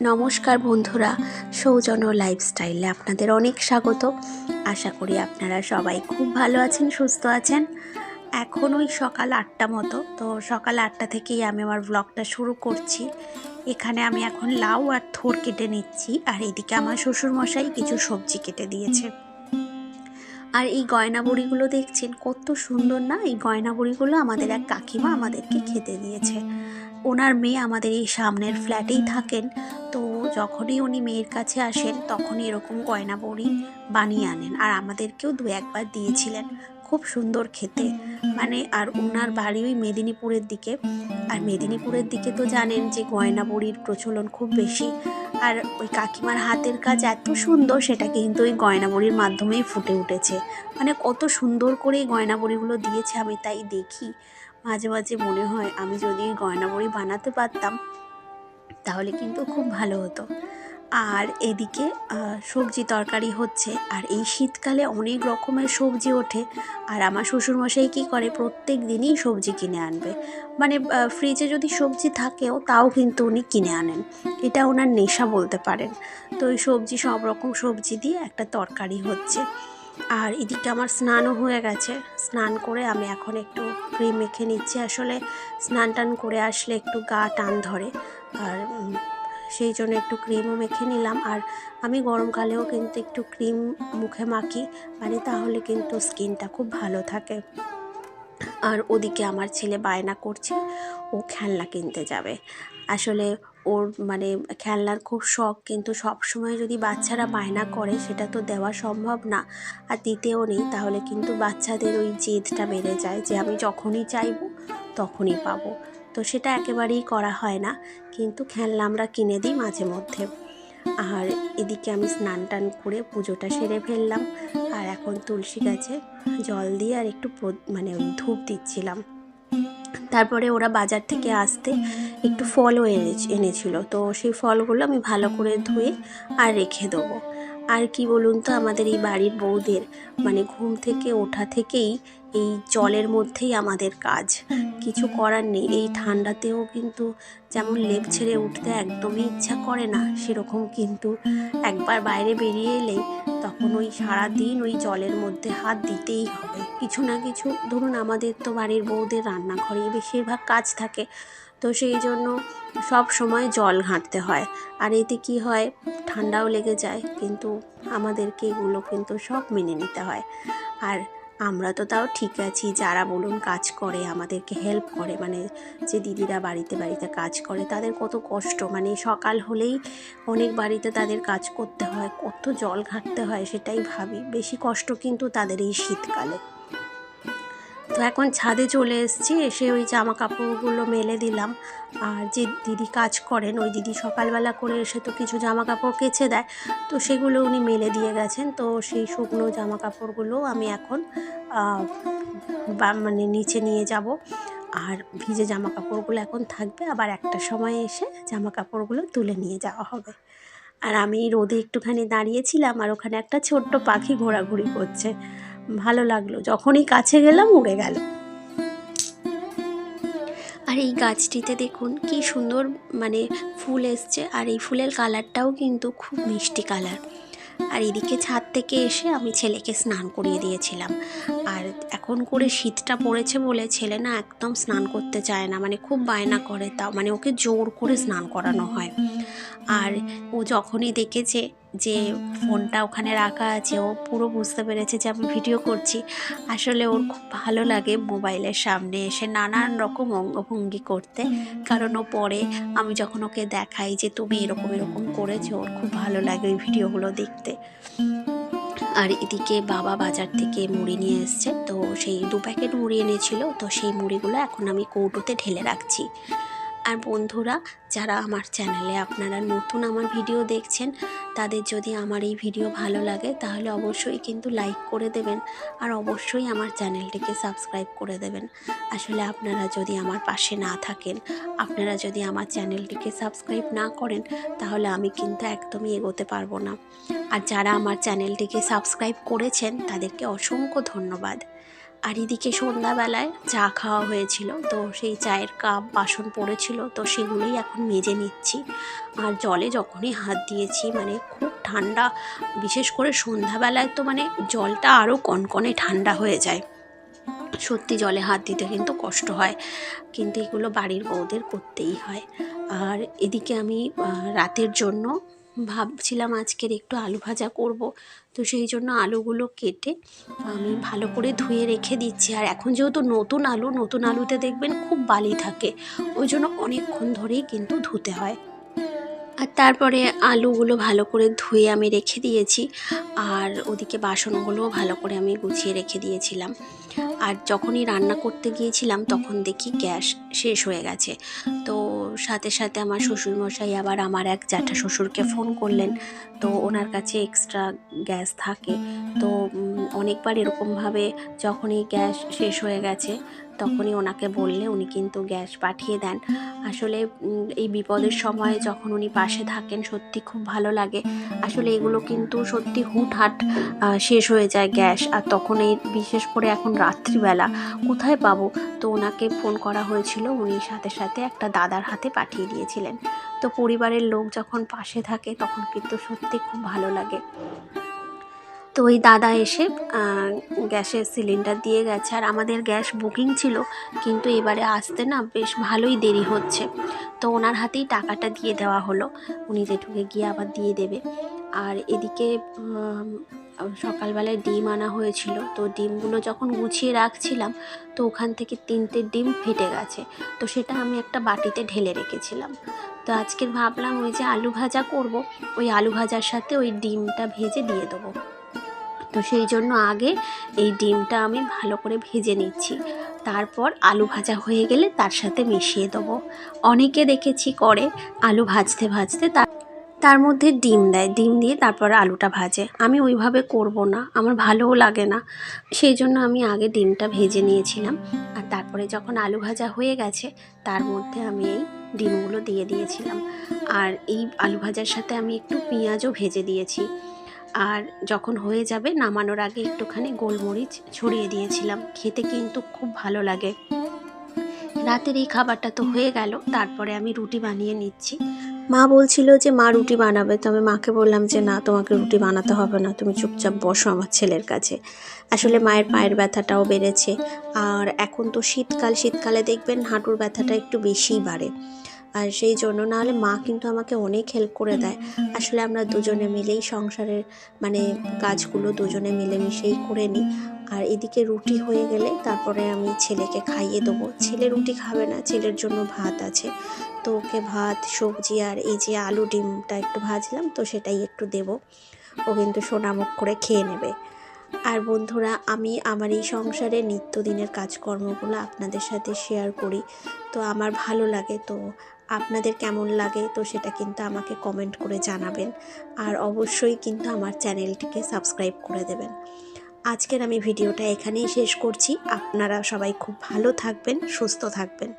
নমস্কার বন্ধুরা, সৌজন্য লাইফস্টাইলে আপনাদের অনেক স্বাগত। আশা করি আপনারা সবাই খুব ভালো আছেন, সুস্থ আছেন। এখন ওই সকাল আটটা মতো, তো সকাল আটটা থেকেই আমি আমার ব্লগটা শুরু করছি। এখানে আমি এখন লাউ আর থোর কেটে নিচ্ছি, আর এদিকে আমার শ্বশুরমশাই কিছু সবজি কেটে দিয়েছে। আর এই গয়না বড়িগুলো দেখছেন, কত সুন্দর না? এই গয়না বড়িগুলো আমাদের এক কাকিমা আমাদেরকে খেতে দিয়েছে। ওনার মেয়ে আমাদের এই সামনের ফ্ল্যাটেই থাকেন তো যখনই উনি মেয়ের কাছে আসেন তখনই এরকম গয়না বড়ি বানিয়ে আনেন। আর আমাদেরকেও দু একবার দিয়েছিলেন খুব সুন্দর খেতে। মানে আর ওনার বাড়ি ওই মেদিনীপুরের দিকে। আর মেদিনীপুরের দিকে তো জানেন যে গয়না বড়ির প্রচলন খুব বেশি। আর ওই কাকিমার হাতের কাজ এত সুন্দর সেটা কিন্তু ওই গয়না বড়ির মাধ্যমেই ফুটে উঠেছে। মানে কত সুন্দর করে এই গয়না বড়িগুলো দিয়েছে আমি তাই দেখি। মাঝে মাঝে মনে হয় আমি যদি এই গয়না বড়ি বানাতে পারতাম, তাহলে কিন্তু খুব ভালো হতো। আর এদিকে সবজি তরকারি হচ্ছে, আর এই শীতকালে অনেক রকমের সবজি ওঠে, আর আমার শ্বশুরমশাই কী করে, প্রত্যেক দিনই সবজি কিনে আনবে। মানে ফ্রিজে যদি সবজি থাকেও, তাও কিন্তু উনি কিনে আনেন। এটা ওনার নেশা বলতে পারেন। তো ওই সবজি সব রকম সবজি দিয়ে একটা তরকারি হচ্ছে। আর এদিকে আমার স্নানও হয়ে গেছে। স্নান করে আমি এখন একটু ক্রিম মেখে নিচ্ছি। আসলে স্নান টান করে আসলে একটু গা টান ধরে। আর সেই জন্য একটু ক্রিমও মেখে নিলাম। আর আমি গরমকালেও কিন্তু একটু ক্রিম মুখে মাখি। মানে তাহলে কিন্তু স্কিনটা খুব ভালো থাকে। আর ওদিকে আমার ছেলে বায়না করছে। ও খেলনা কিনতে যাবে। আসলে ওর মানে খেলনার খুব শখ, কিন্তু সব সময় যদি বাচ্চারা বায়না করে সেটা তো দেওয়া সম্ভব না। আর দিতেও নেই, তাহলে কিন্তু বাচ্চাদের ওই জেদটা বেড়ে যায় যে আমি যখনই চাইব তখনই পাবো। তো সেটা একেবারেই করা হয় না, কিন্তু খেলনা আমরা কিনে দিই মাঝে মধ্যে। আর এদিকে আমি স্নান টান করে পুজোটা সেরে ফেললাম। আর এখন তুলসী গাছে জল দিয়ে আর একটু মানে ধূপ দিচ্ছিলাম। তারপরে ওরা বাজার থেকে আসতে একটু ফলও এনে এনেছিল। তো সেই ফলগুলো আমি ভালো করে ধুয়ে আর রেখে দেবো। আর কি বলুন তো, আমাদের এই বাড়ির বউদের মানে ঘুম থেকে ওঠা থেকেই এই জলের মধ্যেই আমাদের কাজ। কিছু করার নেই। এই ঠান্ডাতেও কিন্তু যেমন লেপ ছেড়ে উঠতে একদমই ইচ্ছা করে না, সেরকম কিন্তু একবার বাইরে বেরিয়ে এলেই তখন ওই সারাদিন ওই জলের মধ্যে হাত দিতেই হবে। কিছু না কিছু, ধরুন আমাদের তো বাড়ির বউদের রান্নাঘরেই বেশিরভাগ কাজ থাকে, তো সেই জন্য সব সময় জল ঘাঁটতে হয়। আর এতে কি হয়? ঠান্ডাও লেগে যায়, কিন্তু আমাদেরকে এগুলো কিন্তু সব মেনে নিতে হয়। আর আমরা তো তাও ঠিক আছি, যারা বলুন কাজ করে, আমাদেরকে হেল্প করে মানে যে দিদিরা বাড়িতে বাড়িতে কাজ করে, তাদের কত কষ্ট মানে সকাল হলেই অনেক বাড়িতে তাদের কাজ করতে হয়, কত জল ঘাটতে হয় সেটাই ভাবি, বেশি কষ্ট কিন্তু তাদের এই শীতকালে। তো এখন ছাদে চলে এসেছি, এসে ওই জামা কাপড়গুলো মেলে দিলাম। আর যে দিদি কাজ করেন, ওই দিদি সকালবেলা করে এসে তো কিছু জামা কাপড় কেচে দেয়, তো সেগুলো উনি মেলে দিয়ে গেছেন। তো সেই শুকনো জামা কাপড়গুলো আমি এখন মানে নিচে নিয়ে যাব। আর ভিজে জামা কাপড়গুলো এখন থাকবে, আবার একটা সময় এসে জামা কাপড়গুলো তুলে নিয়ে যাওয়া হবে। আর আমি রোদে একটুখানি দাঁড়িয়েছিলাম, আর ওখানে একটা ছোট্ট পাখি ঘোরাঘুরি করছে। ভালো লাগল। যখনই কাছে গেলাম, উড়ে গেল। আর এই গাছটিতে দেখুন, কি সুন্দর মানে ফুল এসছে। আর এই ফুলের কালারটাও কিন্তু খুব মিষ্টি কালার। আর এদিকে ছাদ থেকে এসে আমি ছেলেকে স্নান করিয়ে দিয়েছিলাম। আর এখন করে শীতটা পড়েছে বলে ছেলে না একদম স্নান করতে চায় না। মানে খুব বায়না করে তাও মানে ওকে জোর করে স্নান করানো হয়। আর ও যখনই দেখেছে যে ফোনটা ওখানে রাখা আছে, ও পুরো বুঝতে পেরেছে যে আমি ভিডিও করছি। আসলে ওর খুব ভালো লাগে মোবাইলের সামনে এসে নানান রকম অঙ্গভঙ্গি করতে। কারণ ও পরে আমি যখন ওকে দেখাই যে তুমি এরকম এরকম করেছ, ওর খুব ভালো লাগে ওই ভিডিওগুলো দেখতে। আর এদিকে বাবা বাজার থেকে মুড়ি নিয়ে এসছে, তো সেই দু প্যাকেট মুড়ি এনেছিল, তো সেই মুড়িগুলো এখন আমি কৌটোতে ঢেলে রাখছি। আর বন্ধুরা, যারা আমার চ্যানেলে আপনারা নতুন আমার ভিডিও দেখছেন, তাদের যদি আমার এই ভিডিও ভালো লাগে, তাহলে অবশ্যই কিন্তু লাইক করে দেবেন আর অবশ্যই আমার চ্যানেলটিকে সাবস্ক্রাইব করে দেবেন। আসলে আপনারা যদি আমার পাশে না থাকেন, আপনারা যদি আমার চ্যানেলটিকে সাবস্ক্রাইব না করেন, তাহলে আমি কিন্তু একদমই এগোতে পারব না। আর যারা আমার চ্যানেলটিকে সাবস্ক্রাইব করেছেন, তাদেরকে অসংখ্য ধন্যবাদ। আর এদিকে সন্ধ্যাবেলায় চা খাওয়া হয়েছিল, তো সেই চায়ের কাপ, বাসন পড়েছিল, তো সেগুলোই এখন মেজে নিচ্ছি। আর জলে যখনই হাত দিয়েছি মানে খুব ঠান্ডা, বিশেষ করে সন্ধ্যাবেলায় তো মানে জলটা আরও কনকনে ঠান্ডা হয়ে যায়। সত্যি জলে হাত দিতে কিন্তু কষ্ট হয়, কিন্তু এগুলো বাড়ির বউদের করতেই হয়। আর এদিকে আমি রাতের জন্য ভাবছিলাম আজকের একটু আলু ভাজা করব। তো সেই জন্য আলুগুলো কেটে আমি ভালো করে ধুয়ে রেখে দিচ্ছি। আর এখন যেহেতু নতুন আলু, নতুন আলুতে দেখবেন খুব বালি থাকে। ওই জন্য অনেকক্ষণ ধরেই কিন্তু ধুতে হয়। আর তারপরে আলুগুলো ভালো করে ধুয়ে আমি রেখে দিয়েছি। আর ওদিকে বাসনগুলোও ভালো করে আমি গুছিয়ে রেখে দিয়েছিলাম। আর যখনই রান্না করতে গিয়েছিলাম, তখন দেখি গ্যাস শেষ হয়ে গেছে। তো সাথে সাথে আমার শ্বশুরমশাই আবার আমার এক জ্যাঠা শ্বশুরকে ফোন করলেন। তো ওনার কাছে এক্সট্রা গ্যাস থাকে। তো অনেকবার এরকমভাবে যখনই গ্যাস শেষ হয়ে গেছে, তখনই ওনাকে বললে উনি কিন্তু গ্যাস পাঠিয়ে দেন। আসলে এই বিপদের সময় যখন উনি পাশে থাকেন, সত্যি খুব ভালো লাগে। আসলে এগুলো কিন্তু সত্যি হুটহাট শেষ হয়ে যায় গ্যাস। আর তখন এই, বিশেষ করে এখন রাত্রিবেলা। কোথায় পাবো? তো ওনাকে ফোন করা হয়েছিল। উনি সাথে সাথে একটা দাদার হাতে পাঠিয়ে দিয়েছিলেন। তো পরিবারের লোক যখন পাশে থাকে, তখন কিন্তু সত্যি খুব ভালো লাগে। তো ওই দাদা এসে গ্যাসের সিলিন্ডার দিয়ে গেছে। আর আমাদের গ্যাস বুকিং ছিল, কিন্তু এবারে আসতে না বেশ ভালোই দেরি হচ্ছে। তো ওনার হাতেই টাকাটা দিয়ে দেওয়া হলো। উনি যেটুকে গিয়ে আবার দিয়ে দেবে। আর এদিকে সকালবেলায় ডিম আনা হয়েছিল। তো ডিমগুলো যখন গুছিয়ে রাখছিলাম, তো ওখান থেকে তিনটে ডিম ফেটে গেছে। তো সেটা আমি একটা বাটিতে ঢেলে রেখেছিলাম। তো আজকের ভাবলাম ওই যে আলু ভাজা করব, ওই আলু ভাজার সাথে ওই ডিমটা ভেজে দিয়ে দেবো। তো সেই জন্য আগে এই ডিমটা আমি ভালো করে ভেজে নিচ্ছি। তারপর আলু ভাজা হয়ে গেলে তার সাথে মিশিয়ে দেবো। অনেকে দেখেছি করে আলু ভাজতে ভাজতে তার তার মধ্যে ডিম দেয়। ডিম দিয়ে তারপর আলুটা ভাজে। আমি ওইভাবে করব না, আমার ভালোও লাগে না। সেই জন্য আমি আগে ডিমটা ভেজে নিয়েছিলাম আর তারপরে যখন আলু ভাজা হয়ে গেছে, তার মধ্যে আমি এই ডিমগুলো দিয়ে দিয়েছিলাম। আর এই আলু ভাজার সাথে আমি একটু পেঁয়াজও ভেজে দিয়েছি। আর যখন হয়ে যাবে, নামানোর আগে একটুখানি গোলমরিচ ছড়িয়ে দিয়েছিলাম। খেতে কিন্তু খুব ভালো লাগে। রাতের এই খাবারটা তো হয়ে গেল, তারপরে আমি রুটি বানিয়ে নিচ্ছি। মা বলছিল যে মা রুটি বানাবে। তো আমি মাকে বললাম যে, না, তোমাকে রুটি বানাতে হবে না, তুমি চুপচাপ বসো আমার ছেলের কাছে। আসলে মায়ের পায়ের ব্যথাটাও বেড়েছে। আর এখন তো শীতকাল, শীতকালে দেখবেন হাঁটুর ব্যথাটা একটু বেশিই বাড়ে। আর সেই জন্য নাহলে মা কিন্তু আমাকে অনেক হেল্প করে দেয়। আসলে আমরা দুজনে মিলেই সংসারের মানে কাজগুলো দুজনে মিলেমিশেই করে নিই। আর এদিকে রুটি হয়ে গেলে তারপরে আমি ছেলেকে খাইয়ে দেবো। ছেলে রুটি খাবে না, ছেলের জন্য ভাত আছে। তো ওকে ভাত, সবজি আর এই যে আলু ডিমটা একটু ভাজলাম, তো সেটাই একটু দেব। ও কিন্তু সোনামুখ করে খেয়ে নেবে। আর বন্ধুরা, আমি আমার এই সংসারে নিত্যদিনের কাজকর্মগুলো আপনাদের সাথে শেয়ার করি। তো আমার ভালো লাগে, তো আপনাদের কেমন লাগে, তো সেটা কিন্তু আমাকে কমেন্ট করে জানাবেন। আর অবশ্যই কিন্তু আমার চ্যানেলটিকে সাবস্ক্রাইব করে দেবেন। আজকের আমি ভিডিওটা এখানেই শেষ করছি। আপনারা সবাই খুব ভালো থাকবেন সুস্থ থাকবেন।